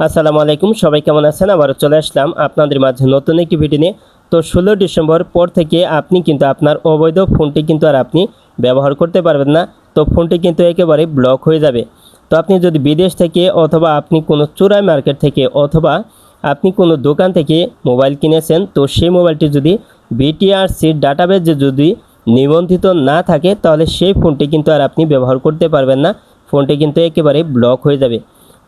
আসসালামু আলাইকুম, সবাই কেমন আছেন? আবারও চলে আসলাম আপনাদের মাঝে নতুন একটি ভিডিও নিয়ে। তো ষোলো ডিসেম্বর পর থেকে আপনি কিন্তু আপনার অবৈধ ফোনটি কিন্তু আর আপনি ব্যবহার করতে পারবেন না। তো ফোনটি কিন্তু একেবারে ব্লক হয়ে যাবে। তো আপনি যদি বিদেশ থেকে অথবা আপনি কোনো চোরাই মার্কেট থেকে অথবা আপনি কোনো দোকান থেকে মোবাইল কিনেছেন, তো সেই মোবাইলটি যদি বিটিআরসির ডাটাবেজে যদি নিবন্ধিত না থাকে, তাহলে সেই ফোনটি কিন্তু আর আপনি ব্যবহার করতে পারবেন না। ফোনটি কিন্তু একেবারে ব্লক হয়ে যাবে।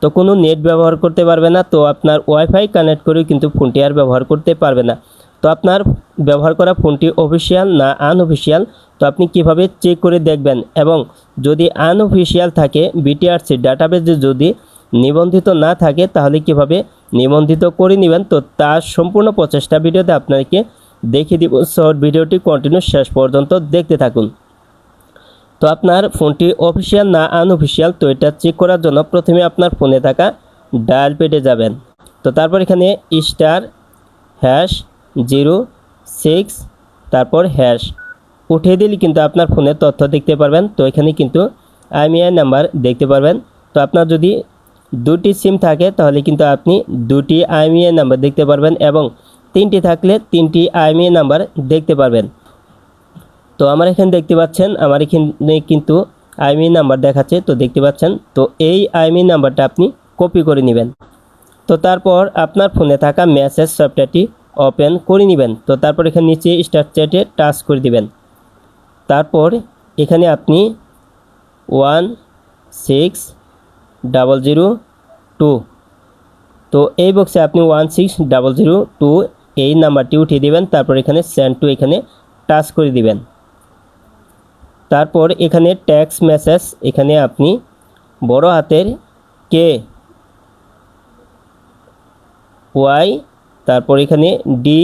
তো কোনো নেট ব্যবহার করতে পারবে না, তো আপনার ওয়াইফাই কানেক্ট করেও কিন্তু ফোনটি আর ব্যবহার করতে পারবে না। তো আপনার ব্যবহার করা ফোনটি অফিসিয়াল না আনঅফিসিয়াল তো আপনি কীভাবে চেক করে দেখবেন? এবং যদি আনঅফিসিয়াল থাকে বিটিআরসি ডাটাবেজে যদি নিবন্ধিত না থাকে, তাহলে কীভাবে নিবন্ধিত করে নেবেন? তো তার সম্পূর্ণ প্রচেষ্টা ভিডিওতে আপনাকে দেখিয়ে দিব। শর্ট ভিডিওটি কন্টিনিউ শেষ পর্যন্ত দেখতে থাকুন। তো আপনার ফোনটি অফিসিয়াল না আনঅফিসিয়াল, তো এটা চেক করার জন্য প্রথমে আপনার ফোনে থাকা ডায়াল পেডে যাবেন। তো তারপর এখানে স্টার, হ্যাশ, জিরো, সিক্স, তারপর হ্যাশ উঠিয়ে দিলে কিন্তু আপনার ফোনের তথ্য দেখতে পারবেন। তো এখানে কিন্তু আইমিআই নাম্বার দেখতে পারবেন। তো আপনার যদি দুটি সিম থাকে, তাহলে কিন্তু আপনি দুটি আইমিআই নাম্বার দেখতে পারবেন এবং তিনটি থাকলে তিনটি আইমিআই নাম্বার দেখতে পারবেন। তো আমার এখানে দেখতে পাচ্ছেন, আমার এখানে কিন্তু আইমি নাম্বার দেখাচ্ছে, তো দেখতে পাচ্ছেন, তো এই আইমি নাম্বারটা আপনি কপি করে নেবেন। তো তারপর আপনার ফোনে থাকা মেসেজ সফটওয়্যারটি ওপেন করে নেবেন, তো তারপর এখানে নিচে স্টার্ট চ্যাটে টাচ করে দিবেন। তারপর এখানে আপনি one six double zero two তো এই বক্সে আপনি one six double zero two এই নাম্বারটি উঠিয়ে দিবেন, তারপর এখানে সেন্ড টু এখানে টাচ করে দিবেন। তারপর এখানে ট্যাক্স মেসেজ এখানে আপনি বড় হাতের কে ওয়াই তারপর এখানে ডি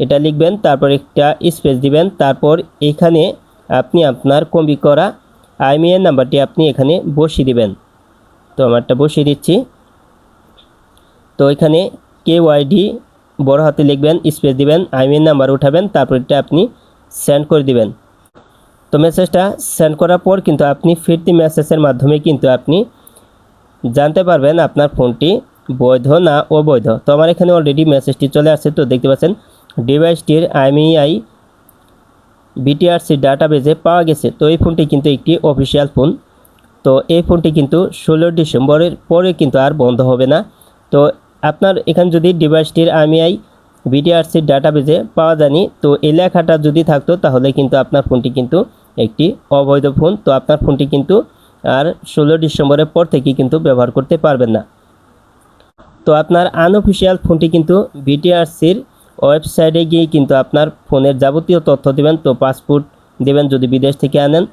এটা লিখবেন, তারপর একটা স্পেস দিবেন, তারপর এখানে আপনি আপনার কপি করা আইমিএন নাম্বারটি আপনি এখানে বসিয়ে দিবেন। তো আমারটা বসিয়ে দিচ্ছি। তো এখানে কে ওয়াই ডি বড় হাতে লিখবেন স্পেস দিবেন আইমিএন নাম্বার উঠাবেন, তারপর এটা আপনি সেন্ড করে দিবেন। তো মেসেজটা সেন্ড করার পর কিন্তু আপনি ফিরতি মেসেজের মাধ্যমে কিন্তু আপনি জানতে পারবেন আপনার ফোনটি বৈধ না অবৈধ। তো আমার এখানে অলরেডি মেসেজটি চলে আসছে। তো দেখতে পাচ্ছেন ডিভাইসটির আইমিআই বিটিআরসি ডাটাবেজে পাওয়া গেছে। তো এই ফোনটি কিন্তু একটি অফিসিয়াল ফোন তো এই ফোনটি কিন্তু ষোলো ডিসেম্বরের পরে কিন্তু আর বন্ধ হবে না। তো আপনার এখানে যদি ডিভাইসটির আইমিআই বিটিআরসির ডাটাবেজে পাওয়া যায়নি, তো এই লেখাটা যদি থাকতো তাহলে কিন্তু আপনার ফোনটি কিন্তু একটি অবৈধ ফোন, তো আপনার ফোনটি কিন্তু আর ষোলো ডিসেম্বরের পর থেকে কিন্তু ব্যবহার করতে পারবেন না। তো আপনার আনঅফিসিয়াল ফোনটি কিন্তু বিটিআরসির ওয়েবসাইটে গিয়ে কিন্তু আপনার ফোনের যাবতীয় তথ্য দিবেন, তো পাসপোর্ট দিবেন যদি বিদেশ থেকে আনেন।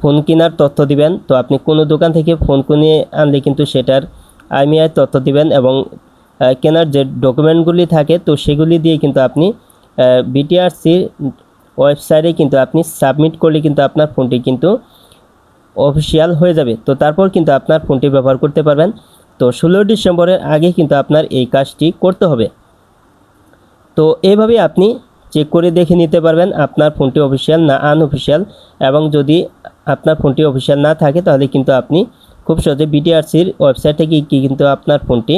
ফোন কেনার তথ্য দিবেন, তো আপনি কোনো দোকান থেকে ফোন কিনে আনলে কিন্তু সেটার আইমিআই তথ্য দিবেন এবং কেনার যে ডকুমেন্টগুলি থাকে, তো সেগুলি দিয়ে কিন্তু আপনি বিটিআরসির ওয়েবসাইটে কিন্তু আপনি সাবমিট করলে কিন্তু আপনার ফোনটি কিন্তু অফিসিয়াল হয়ে যাবে। তো তারপর কিন্তু আপনার ফোনটি ব্যবহার করতে পারবেন। তো ষোলো ডিসেম্বরের আগে কিন্তু আপনার এই কাজটি করতে হবে। তো এইভাবে আপনি চেক করে দেখে নিতে পারবেন আপনার ফোনটি অফিসিয়াল না আনঅফিসিয়াল এবং যদি আপনার ফোনটি অফিসিয়াল না থাকে তাহলে কিন্তু আপনি খুব সহজে বিটিআরসির ওয়েবসাইট থেকে কিন্তু আপনার ফোনটি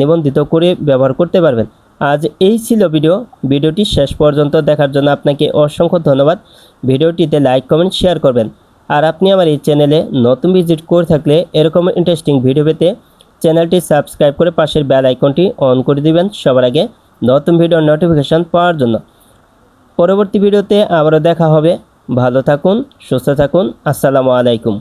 নিবন্ধিত করে ব্যবহার করতে পারবেন। আজ এই ছিল ভিডিও। ভিডিওটি শেষ পর্যন্ত দেখার জন্য আপনাকে অসংখ্য ধন্যবাদ। ভিডিওটিতে লাইক, কমেন্ট, শেয়ার করবেন। আর আপনি আমার এই চ্যানেলে নতুন ভিজিট করে থাকলে এরকম ইন্টারেস্টিং ভিডিও পেতে চ্যানেলটি সাবস্ক্রাইব করে পাশের বেল আইকনটি অন করে দিবেন সবার আগে নতুন ভিডিওর নোটিফিকেশান পাওয়ার জন্য। পরবর্তী ভিডিওতে আবারও দেখা হবে। ভালো থাকুন, সুস্থ থাকুন। আসসালামু আলাইকুম।